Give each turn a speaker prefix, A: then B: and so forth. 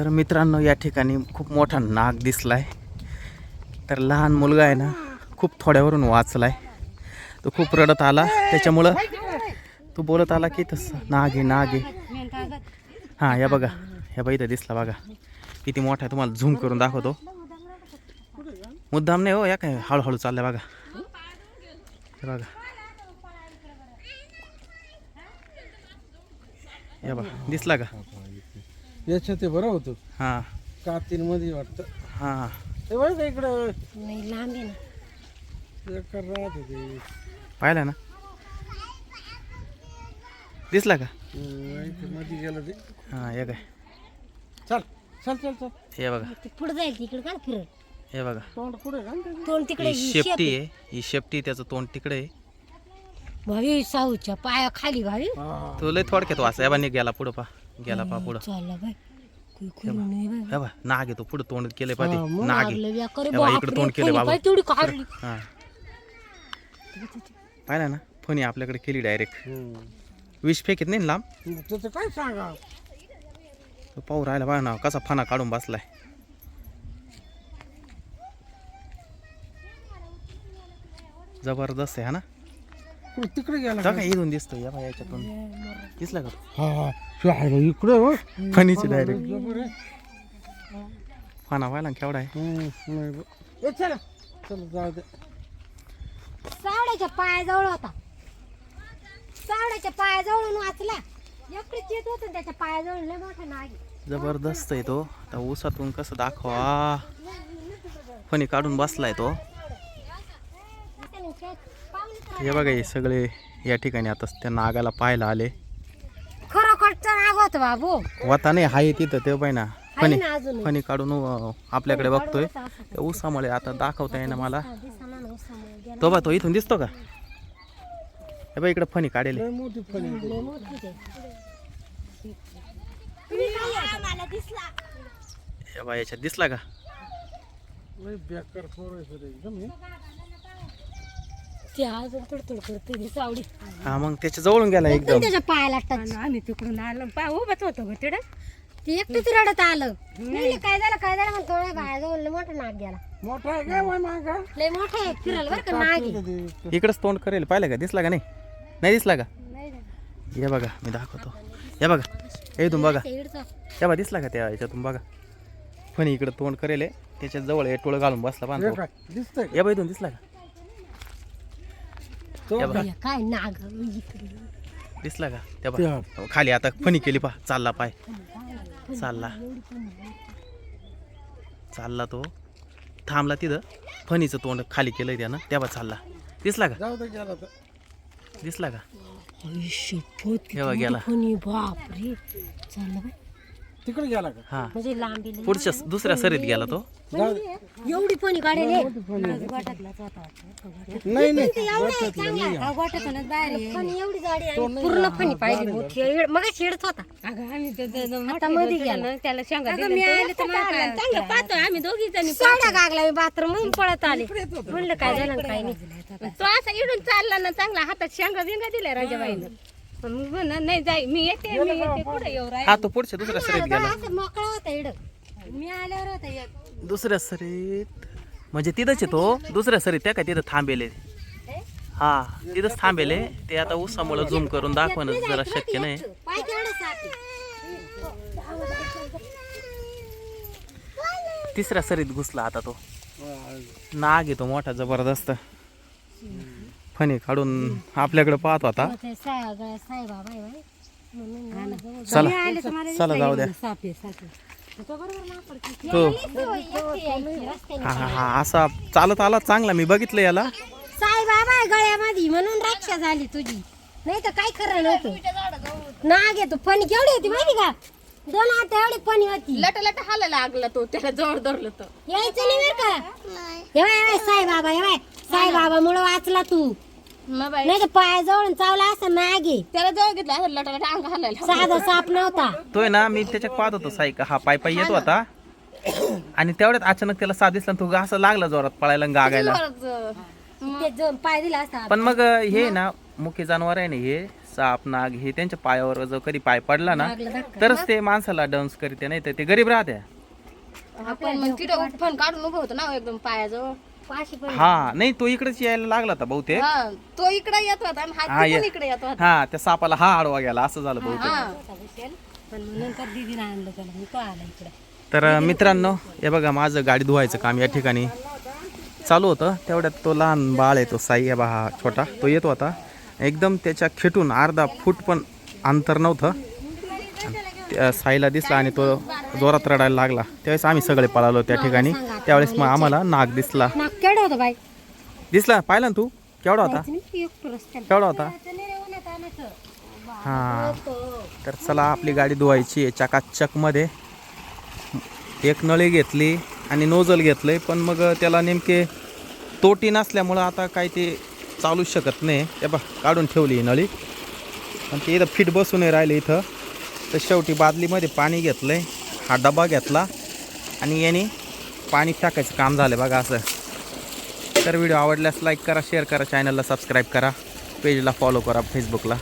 A: तर मित्रांनो या ठिकाणी खूप मोठा नाग दिसला आहे तर लहान मुलगा आहे ना खूप थोड्यावरून वाचलाय. तो खूप रडत आला. त्याच्यामुळं तो बोलत आला की तसं नाग आहे नाग आहे. हां या बघा. ह्या बाई इथं दिसला बघा. किती मोठा आहे. तुम्हाला झूम करून दाखवतो. मुद्दाम नाही हो या काय हळूहळू चाललंय बघा. बघा. या बघा. दिसला का?
B: याच्यात ते बरं होतं.
A: हां.
B: कातींमध्ये वाटतं.
A: हां.
B: ते बरं का इकडं.
C: नाही लांब आहे ना.
B: एक राहत होते.
A: पाहिला ना? दिसला का?
B: मध्ये गेलं ते.
A: हां हे काय?
B: चल चल चल चल.
A: हे बघा.
C: ते पुढे जाईल तिकडे काय फिरत.
A: हे बघा.
B: तोंड पुढे घाल त्याचं.
C: तोंड तिकडे
A: ही शेपटी आहे. ही शेपटी त्याचं तोंड तिकडे आहे.
C: भावी साऊच्या पाया खाली भावी.
B: हा.
A: तो लय थोडक्यात वाचा या गेला पुढं पा गेला पा पुढं.
C: चालला बाय.
A: हे बा नाग आहे तो पुढं तोंड केलंय पाहिजे
B: मग
A: नाग. इकडं तोंड केलंय
C: कोणी
A: बाबा.
C: काय तेवढी काढली.
A: हां. पाहिला ना? फणी आपल्याकडे केली डायरेक्ट. विष फेकीत नाही ना लांब?
B: त्याचं काय सांगा?
A: तो पाहू राहिला बघा ना कसा फणा काढून बसलाय. जबरदस्त आहे हा ना?
B: तिकडे गेला
A: बघा इथून दिसतो या याच्यातून. दिसला का?
B: हा हा. शिवाय इकडे हो.
A: फणीची डायरेक्ट. फणा व्हायला केवढा आहे?
B: चला. चला जाऊ दे.
C: सावड्याच्या पायाजवळ होता. सावड्याच्या पायाजवळून वाचला. एकटीच येत होत त्याच्या पायाजवळ लय मोठा नाग.
A: जबरदस्त आहे तो. आता ऊसातून कसं दाखवा. फणी काढून बसलाय तो. हे बघा हे सगळे या ठिकाणी आता त्या नागाला पाहायला आले.
C: होता बाबू.
A: वाता नाही हाय तिथं ते पाय ना. फणी
C: ना अजून.
A: फणी काढून अं, आपल्याकडे बघतोय. त्या ऊसामुळे आता दाखवता येईना मला.
C: उसामुळे.
A: तो बा तो इथून दिसतो का? हे बघ इकडे फणी काढेल
B: लय मोठी फणी
C: लय मोठी ते.
A: हे बा याच्यात दिसला का?
B: लय बेकार पोर आहे सर एकदम हे.
C: ते अजून तुडतुड करते ती सावडी
A: हा मग त्याच्या जवळून गेला एकदम.
C: त्याच्या पायाला टच.
D: आम्ही तिकडून आलो. पा उभंच होतो ग तिकडं
C: ते एकटीच रडत आलं. नाही काय झालं काय झालं म्हणतो "ओय बाया जवळ लय मोठा नाग गेला.
B: मोठा आहे काय वय मागा?
C: लय मोठा आहे फिरायला बरं का नाग आहे.
A: इकडेच तोंड करेल. पाहिलं का? दिसला का नाही? नाही दिसला का? हे बघा मी दाखवतो. हे बघा. हे इथून बघा.
C: ते इडचं.
A: हे बघा दिसला का त्या याच्यातून बघा? फणी इकडे तोंड करेल त्याच्याजवळ हे टोळ घालून बसला
B: हे
A: बांधतो
B: दिसतंय?
A: या बा इथून दिसला का?
B: तो
A: बघा.
C: हे काय नाग इकडे.
A: दिसला का? त्या खाली आता फणी केली पा चालला पाय. चालला. चालला तो. थांबला तिथं. फणीचं तोंड खाली केलंय त्यानं. त्या चालला. दिसला का?
B: जाऊ दे गेला तर
A: दिसला का? गेला.
C: कोणी बापरे. चाललं
B: तिकडे गेला का?
A: हा.
C: म्हणजे लांबी.
A: पुढच्या दुसऱ्या सरीत गेला तो?
B: दे.
C: एवढी पण हे.
B: नाही. नाही.
D: बाहेर.
C: पण एवढी आहे. पूर्ण फणी पाहिली. मोठी मग शिडत होता.
D: अगं आम्ही तर- तर- तर
C: आता
D: मोठे
C: मध्ये गेला.
D: त्याला शेंगा
C: अगं,
D: दिल्या
C: मी
D: तो
C: आले
D: एकटा
C: तर मला
D: काढला. चांगलं पाहतो. आम्ही दोघी जणी
C: गागला मी बाथरूम मधून पळत आले. म्हणलं काय झालं आणि काय नाही.
D: तो असा इडून चालला ना चांगला हातात शेंगा बिंगा दिल्या राजाबाईनं. मग म्हणा, नाही जाई मी येते मी येते. पुढे येऊ
A: हा तो पुढच्या दुसऱ्या सरीत गेला.
C: असं मोकळा होता इड मी आल्यावर होता एक.
A: दुसऱ्या सरीत. म्हणजे तिथंच आहे तो दुसऱ्या सरीत त्या काय तिथं थांबेले? हा? तिथंच थांबेले. ते आता उसामुळं झूम करून दाखवणं जरा शक्य नाही.
C: पाय
A: तिसऱ्या सरीत घुसला आता तो. नाग येतो मोठा जबरदस्त. फणी काढून आपल्याकडे पाहत होता. चला. चला जाऊ द्या.
D: सापे सापे
A: तो. हा हा हा असा चालत आला चांगला. मी बघितलं याला.
C: साई बाबा आहे गळ्यामध्ये म्हणून रक्षा झाली तुझी. नाही तर काय खरं नव्हतं. नाग येतो फणी केवढी होती माहिती का? दोन हात एवढी फणी होती.
D: लट लट हाला लागला तो त्याला जवळ धरलं तर.
C: यायचं नाही बरं का? हे बाय, हे बाय, साई बाबा हे बाय. साई बाबा मुळे वाचला तू.
D: मग बाई.
C: नाही तर पायाजवळ चावला असं नाग आहे
D: त्याला जवळ घेतला असं लट लट अंग हालायला
C: साधा साप नव्हता.
A: तो आहे ना मी त्याच्यात पाहत होतो साईक हा पाय पाय येत होता. आणि तेवढ्यात अचानक त्याला साथ दिसला आणि तो असं लागला जोरात पळायला आणि गागायला.
D: परत
C: ते जो पाय दिला असता.
A: पण मग हे ना मुख्य जनावर आहे ना हे साप नाग हे त्यांच्या पायावर जो कधी पाय पडला ना
C: धक्का.
A: तरच ते माणसाला डान्स करते नाही तर ते गरीब राहते
D: आपण मग तिथं फन काढून उभं होतं ना एकदम पायाजवळ.
C: पाशी पण
A: हा नाही तो इकडेच यायला लागला होता बहुतेक.
D: हा तो इकडे येत होता आणि
A: हा,
D: हा
A: ये-
D: इकडे येत होता.
A: हा त्या सापाला हा आडवा गेला असं झालं बहुतेक
D: हा.
C: होता बसेल. पण मग नंतर दिदीने आणलं त्याला मी तो आला इकडे.
A: तर मित्रांनो हे बघा माझं गाडी धुवायचं काम या ठिकाणी. चालू होतं तेवढ्यात तो लहान बाळ आहे तो साई आहे बा हा छोटा तो येत होता. एकदम त्याच्या खेटून अर्धा फूट पण अंतर नव्हतं. त्या साईला दिसला आणि तो जोरात रडायला लागला. त्यावेळेस आम्ही सगळे पळालो त्या ठिकाणी. त्यावेळेस मग आम्हाला नाग दिसला.
C: केवढं होतं बाई?
A: दिसला? पाहिला ना तू? केवढा होता. केवढा होता. हां.
C: तो.
A: तर चला आपली गाडी धुवायची आहे चाकाचकमध्ये. एक नळी घेतली आणि नोजल घेतलंय पण मग त्याला नेमके तोटी नसल्यामुळं आता काही ते चालूच शकत नाही. हे बघ काढून ठेवली ही नळी. पण ते इथं फिट बसून राहिले इथं. तर शेवटी बादलीमध्ये पाणी घेतलं आहे हा डबा घेतला. आणि याने पाणी टाकायचं काम झालं बघा असं. तर व्हिडिओ आवडल्यास लाईक करा शेअर करा चॅनलला सबस्क्राईब करा पेजला फॉलो करा फेसबुकला